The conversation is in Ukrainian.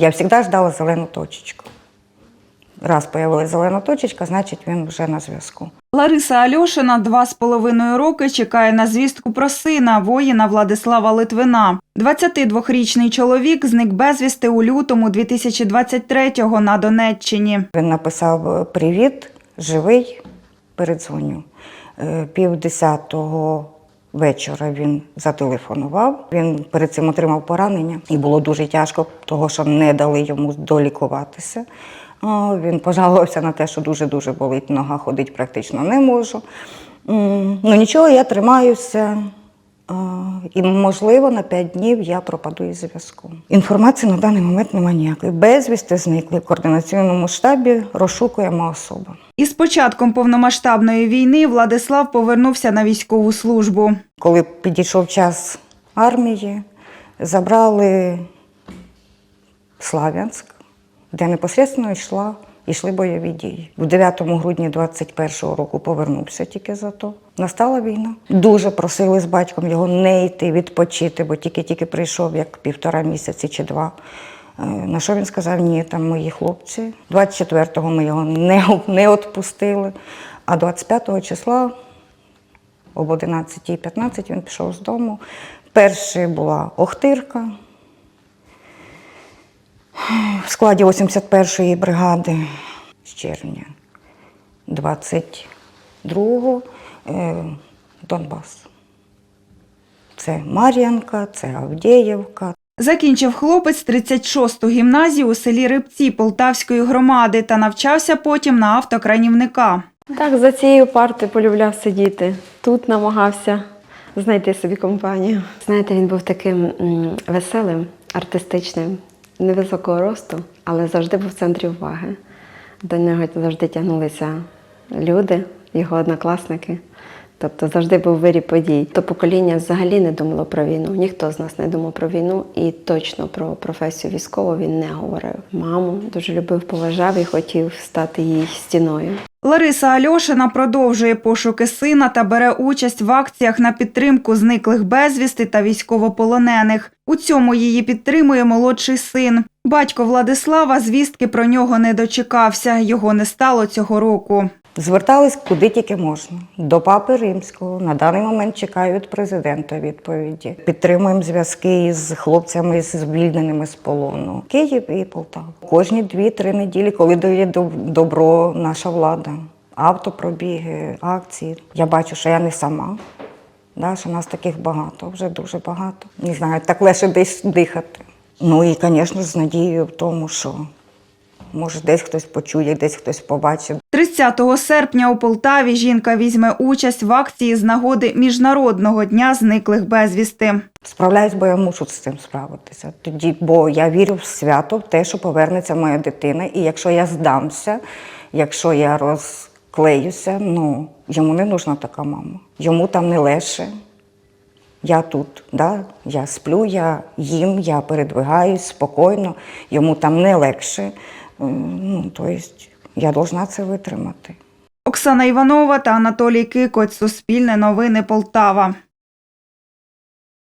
Я завжди ждала зелену точечку. Раз появилася зелена точечка, значить він вже на зв'язку. Лариса Альошина два з половиною роки чекає на звістку про сина, воїна Владислава Литвина. 22-річний чоловік зник безвісти у лютому 2023-го на Донеччині. Він написав Привіт, живий, передзвоню. Е, Пів десятого вечора він зателефонував. Він перед цим отримав поранення, і було дуже тяжко, того що не дали йому долікуватися. Він пожалувався на те, що дуже-дуже болить нога, ходить практично не можу. Ну нічого, я тримаюся. І, можливо, на 5 днів я пропаду із зв'язку. Інформації на даний момент немає ніякої. Безвісти зникли в координаційному штабі, розшукуємо особу. Із початком повномасштабної війни Владислав повернувся на військову службу. Коли підійшов час армії, забрали Слав'янськ, де непосередньо йшла, йшли бойові дії. У 9 грудні 21-го року повернувся тільки за то. Настала війна. Дуже просили з батьком його не йти відпочити, бо тільки-тільки прийшов як півтора місяці чи два. Е, На що він сказав, ні, там мої хлопці. 24-го ми його не, не відпустили, а 25-го числа об 11.15 він пішов з дому. Перша була Охтирка в складі 81-ї бригади з червня 22-го е, Донбас. Це Мар'янка, це Авдіївка, Закінчив хлопець 36-ту гімназію у селі Рибці Полтавської громади та навчався потім на автокранівника. Так, за цією партою полюбляв сидіти. Тут намагався знайти собі компанію. Знаєте, він був таким веселим, артистичним, невисокого росту, але завжди був в центрі уваги. До нього завжди тягнулися люди, його однокласники. Тобто завжди був вирі подій. То покоління взагалі не думало про війну. Ніхто з нас не думав про війну і точно про професію військову він не говорив. Маму дуже любив, поважав і хотів стати їй стіною. Лариса Альошина продовжує пошуки сина та бере участь в акціях на підтримку зниклих безвісти та військовополонених. У цьому її підтримує молодший син. Батько Владислава звістки про нього не дочекався. Його не стало цього року. Звертались куди тільки можна. До папи римського. На даний момент чекаю від президента відповіді. Підтримуємо зв'язки з хлопцями з звільненими з полону. Київ і Полтава. Кожні дві-три неділі, коли дає добро наша влада. Автопробіги, акції. Я бачу, що я не сама. Да, що нас таких багато, вже дуже багато. Не знаю, так легше десь дихати. Ну і, звісно, з надією в тому, що може десь хтось почує, десь хтось побачить. 30 серпня у Полтаві жінка візьме участь в акції з нагоди Міжнародного дня зниклих безвісти. Справляюсь, бо я мушу з цим справитися. Тоді, бо я вірю в свято, в те, що повернеться моя дитина. І якщо я здамся, якщо я розклеюся, ну йому не нужна така мама. Йому там не легше. Я тут, да? я сплю, я їм, я передвигаюсь спокійно, йому там не легше. М, то есть я должна це витримати. Оксана Іванова та Анатолій Кикоць. Суспільне новини Полтава.